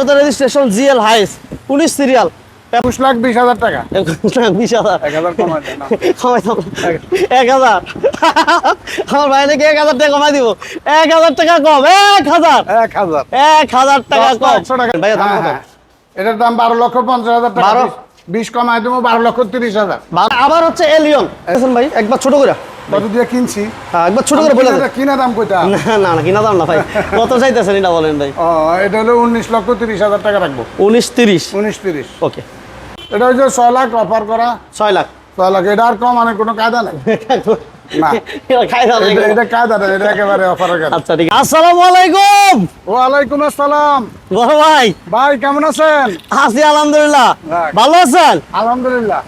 Registration GL হাইস উনিশ serial. একুশ লাখ বিশ হাজার টাকা। বিশ হাজার। এক হাজার কমাই এক হাজার। আমার ভাই নাকি এক হাজার টাকা কমাই দিব। এক হাজার টাকা কম এক হাজার। এক হাজার। এক হাজার টাকা কম। একশো দাম হ্যাঁ, হ্যাঁ। এটার দাম বারো লক্ষ পঞ্চাশ হাজার টাকা। বিশ কমাই দেবো বারো লক্ষ তিরিশ হাজার। আবার হচ্ছে এলিয়ন। ভাই একবার ছোট করে। কত দিয়ে কিনছি। হ্যাঁ, একবার ছোট করে বলে কিনা- কিনা দাম কইটা না না না কিনা দাম না ভাই। কত চাইতেছেন এটা বলেন ভাই? ও এটা হলো উনিশ লক্ষ তিরিশ হাজার টাকা রাখব। উনিশ তিরিশ? উনিশ তিরিশ। ওকে। এটা হচ্ছে ছয় লাখ অফার করা। ছয় লাখ? ছয় লাখ এটা আর কম কোনো কায়দা নেই। আলহামদুলিল্লাহ। ভালো আছেন? আলহামদুলিল্লাহ।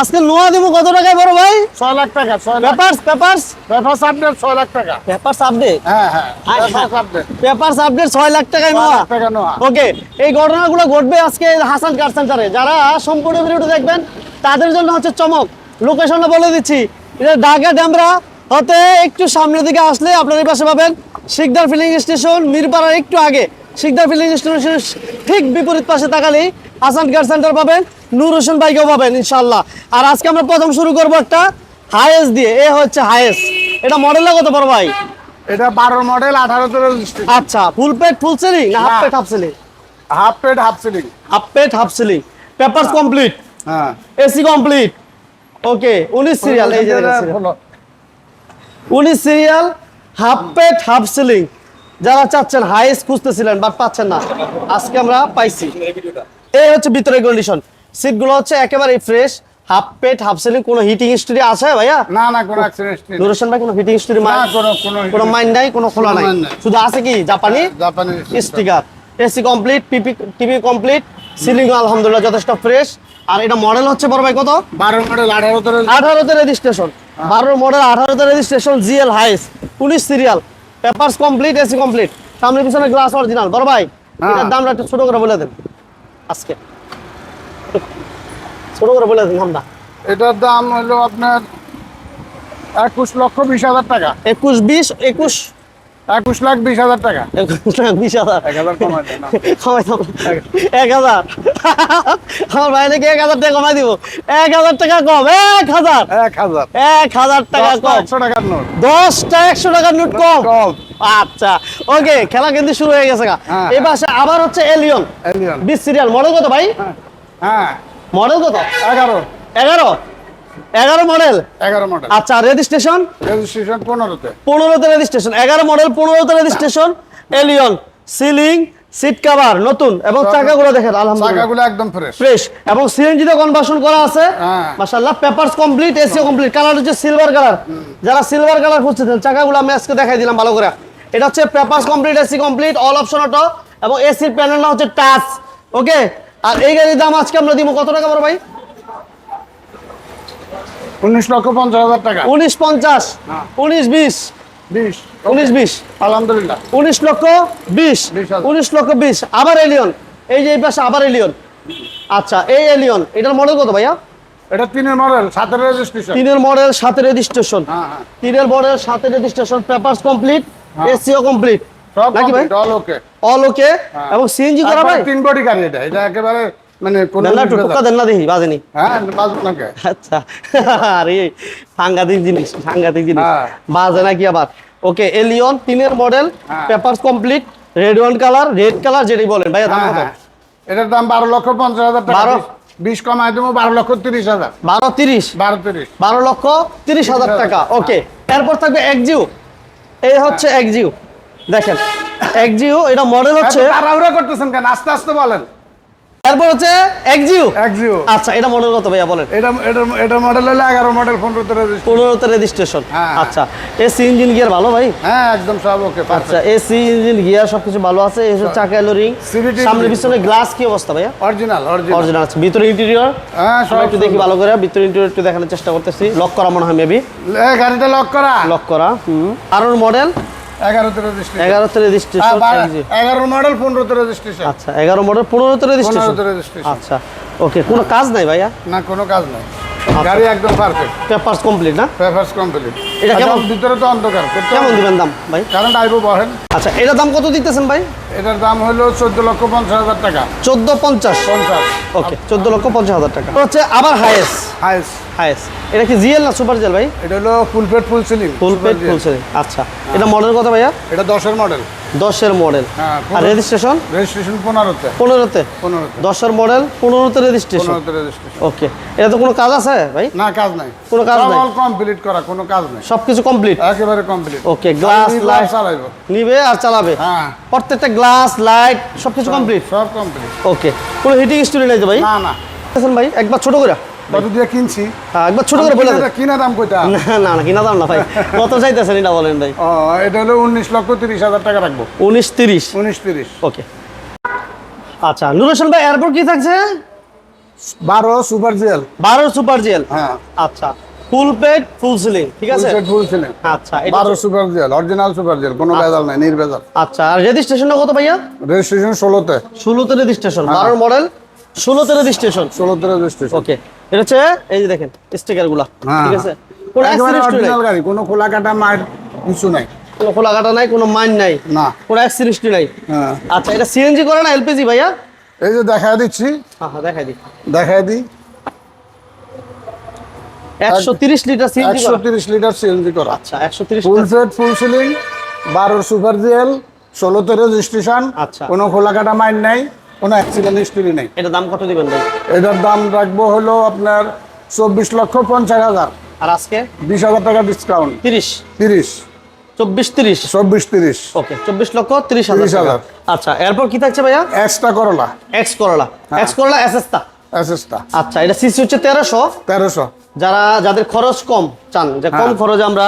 আজকে নোয়া দিব কত টাকায় বড় ভাই? ছয় লাখ টাকা ছয় lakh. Papers papers paper update ছয় লাখ টাকা। পেপারস আপডেট হ্যাঁ হ্যাঁ আচ্ছা। পেপার আপডেট পেপারস আপডেট ছয় লাখ টাকায় নোয়া লাখ টাকা নোয়া ওকে এই ঘটনাগুলো ঘটবে আজকে হাসান কার সেন্টারে যারা সম্পূর্ণ ভিডিওটা দেখবেন তাদের জন্য হচ্ছে চমক। লোকেশনটা বলে দিচ্ছি। এটা ঢাকা ড্যামরা হতে একটু সামনের দিকে আসলে আপনার এই পাশে পাবেন শিকদার ফিলিং স্টেশন মিরপাড়ার একটু আগে। শিকদার ফিলিং স্টেশনের ঠিক বিপরীত পাশে তাকালেই হাসান কার সেন্টার পাবেন। নূর হোসেন বাইকেও পাবেন ইনশাল্লাহ আর আজকে আমরা প্রথম শুরু করব একটা হায়েস দিয়ে এ হচ্ছে হায়েস। এটা মডেলটা কত বড় ভাই? এটা বারো মডেল আঠারো আচ্ছা ফুল পেট ফুল সিলিং না half. Paint half ceiling half paint half ceiling half paint half ceiling papers complete হ্যাঁ। এসি কমপ্লিট ওকে উনিশ সিরিয়াল এই যে। উনিশ serial half paint half ceiling যারা চাচ্ছেন হাইস খুঁজতেছিলেন বাট পাচ্ছেন না। আজকে আমরা পাইছি। এই হচ্ছে ভিতরে কন্ডিশন সিটগুলো হচ্ছে একেবারে fresh half paint half ceiling কোনো হিটিং হিস্ট্রি আছে ভাইয়া? না না কোনো অ্যাক্সিডেন্ট নেই। নুরোশন ভাই কোনো হিটিং হিস্ট্রি না কোনো কোনো কোনো মাইন্ড নাই কোনো খোলা নাই। শুধু আছে কি? জাপানি জাপানি sticker AC complete P P TV complete ceiling আলহামদুলিল্লাহ যথেষ্ট ফ্রেশ আর এটা মডেল হচ্ছে বড় ভাই কত? বারো মডেল আঠারো তো আঠারোতে রেজিস্ট্রেশন বারোর মডেল আঠারোতে registration G L Hiace police serial papers complete AC complete সামনে পিছনে গ্লাস অরিজিনাল বড় ভাই হ্যাঁ। এটার দামটা একটু ছোট করে বলে দেন। আজকে। ছোট করে বলে দেন দামটা এটার দাম হলো আপনার একুশ লক্ষ বিশ হাজার টাকা। একুশ বিশ একুশ? একুশ লাখ বিশ হাজার টাকা। একুশ না, বিশ হাজার। এক হাজার কমাই এক আমার ভাই নাকি এক হাজার টাকা কমাই দিব। এক হাজার টাকা কম এক হাজার। এক হাজার। এক হাজার টাকা কম। একশো টাকার নোট। দশটা একশো টাকার নোট কম? কম। আচ্ছা। ওকে খেলা কিন্তু শুরু হয়ে গেছে এবার হ্যাঁ, আবার হচ্ছে এলিয়ন। এলিয়ন। বিশ সিরিয়াল। মডেল কত ভাই? হ্যাঁ। মডেল কত এগারো। এগারো? এগারো মডেল? এগারো মডেল। আচ্ছা রেজিস্ট্রেশন রেজিস্ট্রেশন পনেরোতে। পনেরোতে রেজিস্ট্রেশন এগারো মডেল পনেরোতে registration Allion ceiling seat cover নতুন। এবং চাকাগুলো দেখেন আলহামদুলিল্লাহ। চাকাগুলো একদম ফ্রেশ ফ্রেশ এবং সিএনজিতে কনভার্সন করা আছে। হ্যাঁ। মাশাআল্লাহ পেপারস কমপ্লিট এসিও কমপ্লিট কালার হচ্ছে সিলভার কালার যারা সিলভার কালার খুঁজছেন চাকাগুলো আমি আজকে দেখাই দিলাম ভালো করে। এটা হচ্ছে papers complete AC complete all option auto এবং এসির প্যানেলটা হচ্ছে টাচ ওকে আর এই গাড়ির দাম আজকে আমরা দিব কত টাকা বড় ভাই? উনিশ লক্ষ পঞ্চাশ হাজার টাকা। উনিশ পঞ্চাশ। উনিশ বিশ। বিশ। উনিশ বিশ। আলহামদুলিল্লাহ। উনিশ লক্ষ বিশ। উনিশ লক্ষ বিশ। আবার এলিয়ন। এই যে এই পাশে আবার এলিয়ন। আচ্ছা এই এলিয়ন এটার মডেল কত ভাইয়া? এটা তিনের মডেল সাতের রেজিস্ট্রেশন তিনের মডেল রেজিস্ট্রেশন হ্যাঁ হ্যাঁ। তিনের মডেল রেজিস্ট্রেশন পেপারস কমপ্লিট। এসিও কমপ্লিট নাকি ভাই? All okay all okay. এবং সিএনজি করা ভাই? তিন বডি গাড়ি এটা এটা একেবারে মানে কোনো না টুকা দেন না দেখি বাজেনি হ্যাঁ বাজু নাকি আচ্ছা। আরে সাংঘাতিক জিনিস সাংঘাতিক জিনিস। হ্যাঁ। বাজে নাকি আবার? ওকে এলিয়ন তিনের model. Papers complete red one colour red colour যেটাই বলেন ভাইয়া দাম হ্যাঁ কত? হ্যাঁ। এটার দাম বারো লক্ষ পঞ্চাশ হাজার টাকা বারো? বিশ- কমাই দেবো বারো লক্ষ তিরিশ হাজার। বারো তিরিশ? বারো তিরিশ। বারো লক্ষ তিরিশ হাজার টাকা। ওকে এরপর থাকবে একজিও এই হচ্ছে একজিও দেখেন একজিও এটা মডেল হচ্ছে তাড়াহুড়া করতেছেন কেন? আস্তে আস্তে বলেন। এরপর হচ্ছে একজিও একজিও আচ্ছা এটা মডেল কত ভাইয়া বলেন? এটা এটা এটা মডেল হলো এগারো মডেল পনেরোতে রেজিস্ট্রেশন। পনেরোতে রেজিস্ট্রেশন। হ্যাঁ। আচ্ছা এসি ইঞ্জিন গিয়ার ভালো ভাই? হ্যাঁ একদম সব ওকে আচ্ছা এসি ইঞ্জিন গিয়ার সবকিছু ভালো আছে এসব চাকা এলো রিং সামনে পিছনে গ্লাস কি অবস্থা ভাইয়া? অরিজিনাল অরিজিনাল অরিজিনাল আছে। ভিতরে ইন্টেরিয়র হ্যাঁ সব একটু দেখি ভালো করে ভিতরে ইন্টেরিয়র একটু দেখানোর চেষ্টা করতেছি। লক করা মনে হয় মেবি গাড়িটা লক করা। লক করা হুম। আরোর মডেল এগারোতে রেজিস্ট্রেশন এগারোতে রেজিস্ট্রেশন এগারো মডেল পনেরোতে রেজিস্ট্রেশন আচ্ছা এগারো মডেল পনেরোতে রেজিস্ট্রেশন রেজিস্ট্রেশন আচ্ছা ওকে কোনো কাজ নাই ভাইয়া? না কোনো কাজ নাই। গাড়ি একদম পারফেক্ট পেপারস কমপ্লিট না? পেপারস কমপ্লিট এটা কেমন? আচ্ছা, ভিতরে তো অন্ধকার কেমন দিবেন দাম ভাই? কারেন্ট আইবো বহেন। আচ্ছা এটার দাম কত দিতেছেন ভাই? এটার দাম হলো চোদ্দ লক্ষ পঞ্চাশ হাজার টাকা। চোদ্দ পঞ্চাশ? পঞ্চাশ। ওকে চোদ্দ লক্ষ পঞ্চাশ হাজার টাকা। হচ্ছে আবার হাইয়েস্ট হাইস হাইয়েস্ট এটা কি জিএল না সুপার জেল ভাই? এটা হলো full paint full ceiling. Full paint full ceiling. আচ্ছা এটা মডেল কত ভাইয়া? এটা দশের মডেল। দশের মডেল। হ্যাঁ, আর। রেজিস্ট্রেশন? রেজিস্ট্রেশন পনেরোতে। পনেরোতে? পনেরোতে। দশের মডেল পনেরোতে রেজিস্ট্রেশন? রেজিস্ট্রেশন। ওকে এটা তো কোনো কাজ আছে ভাই? না কাজ নাই। কোনো কাজ নাই। কমপ্লিট করা কোনো কাজ নাই। সব কিছু কমপ্লিট একেবারে কমপ্লিট ওকে গ্লাস লাইট নিবে আর চালাবে? হ্যাঁ। প্রত্যেকটা গ্লাস লাইট সব কিছু কমপ্লিট সব কমপ্লিট ওকে। কোনো হিটিং স্টোরি নাই তো ভাই? না না। ভাই? একবার ছোট করে। কত দিয়ে কিনছি। হ্যাঁ একবার ছোট করে বলে কিনা- কিনা দাম কইটা? না না না কিনা দাম না ভাই। কত চাইতেছেন এটা বলেন ভাই? ও এটা হলো উনিশ লক্ষ তিরিশ হাজার টাকা রাখব। উনিশ তিরিশ? উনিশ তিরিশ। ওকে। আচ্ছা নুরোশন ভাই এরপর কি থাকছে? বারো সুপার জেল। বারো সুপার জেল। হ্যাঁ। আচ্ছা। ফুল পেড ফুল সিলিং ঠিক আছে? ফুল ছিলেন আচ্ছা এটা বারো super GL original super GL কোনো ভেজাল নাই নির্ভেজাল। আচ্ছা আর রেজিস্ট্রেশনটা কত ভাইয়া? রেজিস্ট্রেশন ষোলোতে। ষোলোতে রেজিস্ট্রেশন বারোর মডেল ষোলোতে রেজিস্ট্রেশন ষোলোতে রেজিস্ট্রেশন ওকে এটা হচ্ছে এই যে দেখেন স্টিকারগুলা হ্যাঁ, ঠিক আছে? কোনো অরিজিনাল গাড়ি কোনো খোলা কাটা মার কিছু নাই। কোনো খোলা কাটা নাই কোনো মাইন নাই? না। কোনো অ্যাক্সিডেন্ট নাই? হ্যাঁ। আচ্ছা এটা সিএনজি করে না এলপিজি ভাইয়া? এই যে দেখা দিচ্ছি। হ্যাঁ হ্যাঁ দেখাই দিই দিই। একশো তিরিশ লিটার সিএনজি একশো তিরিশ লিটার সিএনজি করা। আচ্ছা একশো তিরিশ ফুল সেট ফুল সিলিং বারো সুপার জেল ষোলোতে রেজিস্ট্রেশন আচ্ছা। কোনো খোলা কাটা মাইন নাই কোনো অ্যাক্সিডেন্ট হিস্ট্রি নেই। এটা দাম কত দিবেন ভাই? এটার দাম রাখব হলো আপনার চব্বিশ লক্ষ পঞ্চাশ হাজার। আর আজকে? বিশ হাজার টাকা ডিসকাউন্ট তিরিশ। তিরিশ। চব্বিশ তিরিশ? চব্বিশ তিরিশ। ওকে চব্বিশ লক্ষ তিরিশ হাজার আচ্ছা এরপর কি থাকছে ভাইয়া? এক্সট্রা করলা এক্স করলা। এক্স করলা এসএসটা এসএসটা আচ্ছা এটা সিসি হচ্ছে তেরোশো। তেরোশো। যারা যাদের খরচ কম চান যে কম হ্যাঁ। খরচে আমরা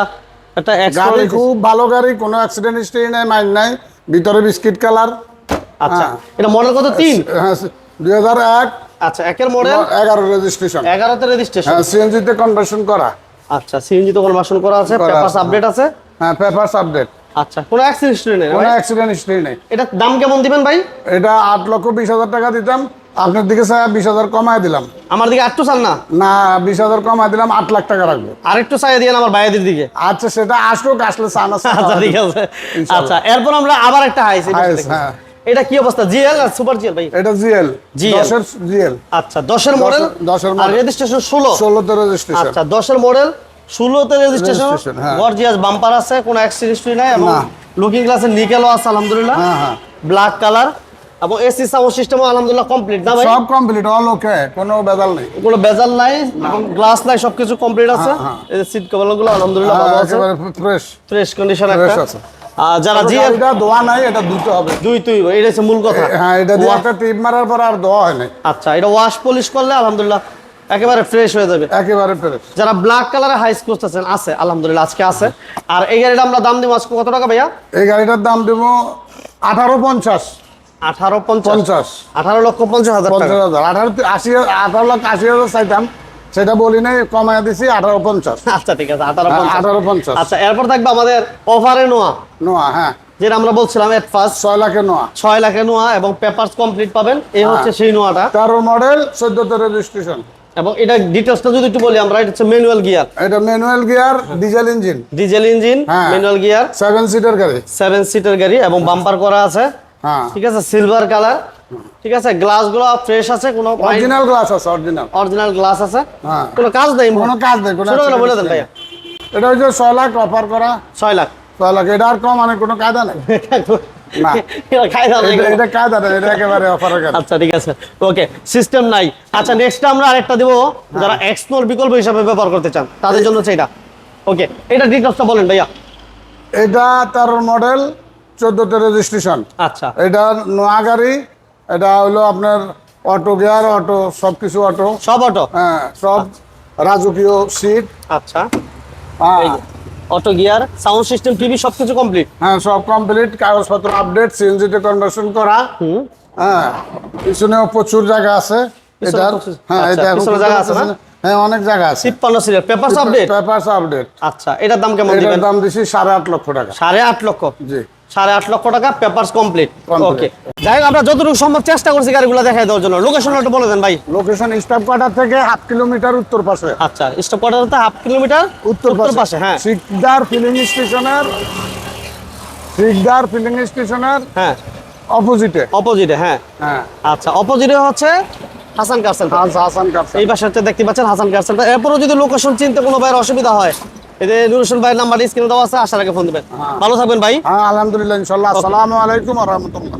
একটা গাড়ি খুব ভালো গাড়ি কোনো অ্যাক্সিডেন্ট হিস্ট্রি নেই মাইন নাই। ভিতরে বিস্কিট কালার। আচ্ছা হ্যাঁ। এটা মডেল কত? তিন? হ্যাঁ দুই হাজার এক। আচ্ছা একের মডেল এগারো রেজিস্ট্রেশন এগারোতে রেজিস্ট্রেশন হ্যাঁ সিএনজিতে কনভার্সন করা। আচ্ছা সিএনজি তো কনভার্সন করা আছে পেপারস আপডেট আছে? হ্যাঁ পেপারস আপডেট আচ্ছা কোনো অ্যাক্সিডেন্ট হিস্ট্রি নেই কোনো অ্যাক্সিডেন্ট হিস্ট্রি নেই। এটার দাম কেমন দিবেন ভাই? এটা আট লক্ষ বিশ হাজার টাকা দিতাম। আপনার দিকে স্যার বিশ হাজার কমায় দিলাম। আমার দিকে আটটু চাল না? না বিশ হাজার কমায় দিলাম আট লাখ টাকা রাখব। আরেকটু চাই দিয়ে আমার বাইরের দিকে। আচ্ছা সেটা আসুক আসলে সানা আচ্ছা ঠিক আছে। আচ্ছা এরপর আমরা আবার একটা হাইস হ্যাঁ। এটা কি অবস্থা? জিএল আর সুপার জিএল ভাই? এটা জিএল। দশের জিএল। আচ্ছা মডেল দশের আর। রেজিস্ট্রেশন ষোলো। ষোলোতে রেজিস্ট্রেশন আচ্ছা দশের মডেল ষোলোতে রেজিস্ট্রেশন হ্যাঁ। গর্জিয়াস বাম্পার আছে কোনো অ্যাক্সিডেন্ট নাই এবং লুকিং গ্লাসের নিকেলও আছে আলহামদুলিল্লাহ। হ্যাঁ হ্যাঁ। ব্ল্যাক কালার এবং এসি সাউন্ড সিস্টেমও আলহামদুলিল্লাহ কমপ্লিট না ভাই? সব কমপ্লিট অল ওকে কোনো বেদাল নেই। কোনো বেজাল নাই এবং গ্লাস নাই সবকিছু কমপ্লিট আছে। হ্যাঁ, এই যে সিট কভারগুলো আলহামদুলিল্লাহ ভালো আছে। ফ্রেশ ফ্রেশ কন্ডিশন একটা। আছে। আর যারা জিএল এটা দোয়া নাই এটা দুটো হবে। দুই তুই এটা হচ্ছে মূল কথা। হ্যাঁ এটা একটা টিপ মারার পর আর দোয়া হয় নাই। আচ্ছা এটা ওয়াশ পলিশ করলে আলহামদুলিল্লাহ একেবারে ফ্রেশ হয়ে যাবে। একেবারে ফ্রেশ যারা ব্ল্যাক কালারের হাইস খুঁজতেছেন আছে আলহামদুলিল্লাহ আজকে আছে। আর এই গাড়িটা আমরা দাম দিব আজকে কত টাকা ভাইয়া? এই গাড়িটার দাম দেবো আঠারো পঞ্চাশ। আঠারো পঞ্চাশ। আঠারো লক্ষ পঞ্চাশ হাজার পঞ্চাশ হাজার। আঠারো আশি আঠারো লাখ আশি হাজার চাইতাম। সেটা বলি নাই কমায় দিছি আঠারো পঞ্চাশ। আচ্ছা ঠিক আছে আঠারো হ্যাঁ, আঠারো পঞ্চাশ। আচ্ছা এরপর থাকবে আমাদের ওভারে নোয়া। নোয়া হ্যাঁ। যেটা আমরা বলছিলাম এট ফার্স্ট ছয় লাখে নোয়া। ছয় লাখে নোয়া এবং পেপারস কমপ্লিট পাবেন। এই হচ্ছে সেই নোয়াটা। তেরো মডেল চোদ্দতে রেজিস্ট্রেশন এবং এটা ডিটেলসটা যদি একটু বলি আমরা এটা হচ্ছে ম্যানুয়াল গিয়ার এটা manual gear diesel engine diesel engine হ্যাঁ। ম্যানুয়াল গিয়ার সেভেন সিটার গাড়ি। সেভেন সিটের গাড়ি এবং বাম্পার করা আছে। হ্যাঁ ঠিক আছে সিলভার কালার ঠিক আছে গ্লাসগুলো ফ্রেশ আছে কোনো অরিজিনাল গ্লাস আছে অরিজিনাল অরিজিনাল গ্লাস আছে। হ্যাঁ। কোনো কাজ নেই কোনো কাজ নেই কোনো ছোট বলে দেন ভাইয়া। এটা হচ্ছে ছয় লাখ অফার করা। ছয় লাখ। ছয় লাখ এটা আর কম মানে কোনো কায়দা নেই। আচ্ছা ঠিক আছে। ওকে সিস্টেম নাই। আচ্ছা নেক্সট আমরা আরেকটা দিব। হ্যাঁ। যারা এক্সপ্লোর বিকল্প হিসাবে ব্যবহার করতে চান তাদের জন্য ওকে এটা। ডিটেলসটা বলেন ভাইয়া। এটা তার মডেল চোদ্দতে রেজিস্ট্রেশন। আচ্ছা। এটা নোয়া গাড়ি এটা হলো আপনার অটো গিয়ার অটো সব কিছু অটো। সব অটো? হ্যাঁ সব রাজকীয় সিট। আচ্ছা। হ্যাঁ। Auto gear sound system TV সবকিছু কমপ্লিট? হ্যাঁ সব কমপ্লিট কাগজপত্র আপডেট সিএনজিতে কনভার্সন করা। হ্যাঁ পিছনেও প্রচুর জায়গা আছে। এটার হ্যাঁ আচ্ছা, এটা জায়গা আছে না? হ্যাঁ অনেক জায়গা আছে। তিপ্পান্ন serial paper update papers update আচ্ছা এটার দাম কেমন এটার দাম দিছি সাড়ে আট লক্ষ টাকা। সাড়ে আট লক্ষ। জি। সাড়ে আট লক্ষ টাকা পেপারস কমপ্লিট ওকে যাই হোক আমরা যতটুকু সম্ভব চেষ্টা করছি গাড়িগুলো দেখাই দেওয়ার জন্য। বলে দেন ভাই। লোকেশন স্টাফ কোয়ার্টার থেকে হাফ কিলোমিটার উত্তর পাশে। আচ্ছা স্টপ কোয়ার্টার হাফ কিলোমিটার উত্তর পাশে। হ্যাঁ। শিকদার ফিলিং স্টেশনের শিকদার ফিলিং স্টেশনের হ্যাঁ। অপোজিটে অপোজিটে হ্যাঁ। হ্যাঁ। আচ্ছা অপোজিটে হচ্ছে হাসান কারসেন্টার হাসান কাপসা এই পাশে হচ্ছে দেখতে পাচ্ছেন হাসান কার সেন্টার এরপরও যদি লোকেশন চিনতে কোনো ভাইয়ের অসুবিধা হয় এতে নুরুসুল ভাইয়ের নাম্বার স্ক্রিনে দেওয়া আছে আসার আগে ফোন দেবেন। ভালো থাকবেন ভাই। হ্যাঁ আলহামদুলিল্লাহ ইনশাল্লাহ আসসালামু আলাইকুম রহমতুল্লাহ।